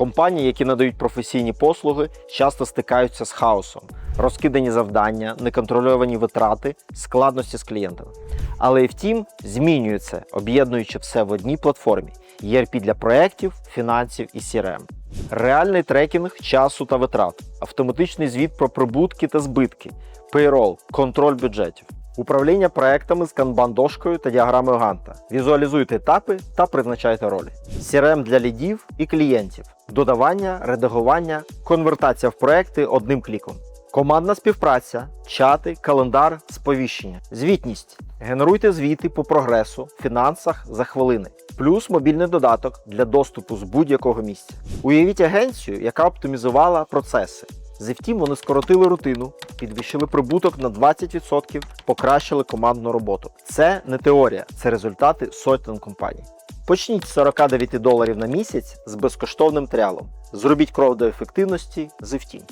Компанії, які надають професійні послуги, часто стикаються з хаосом, розкидані завдання, неконтрольовані витрати, складності з клієнтами. Але і втім, змінює це, об'єднуючи все в одній платформі ERP для проєктів, фінансів і CRM. Реальний трекінг часу та витрат, автоматичний звіт про прибутки та збитки, payroll, контроль бюджетів, управління проектами з канбан-дошкою та діаграмою Ганта. Візуалізуйте етапи та призначайте ролі. CRM для лідів і клієнтів, додавання, редагування, конвертація в проекти одним кліком. Командна співпраця, чати, календар, сповіщення, звітність. Генеруйте звіти по прогресу, фінансах за хвилини, плюс мобільний додаток для доступу з будь-якого місця. Уявіть агенцію, яка оптимізувала процеси. З втім, вони скоротили рутину, підвищили прибуток на 20%, покращили командну роботу. Це не теорія, це результати сотень компаній. Почніть з 49 доларів на місяць з безкоштовним тріалом. Зробіть кров до ефективності з Ефтінь.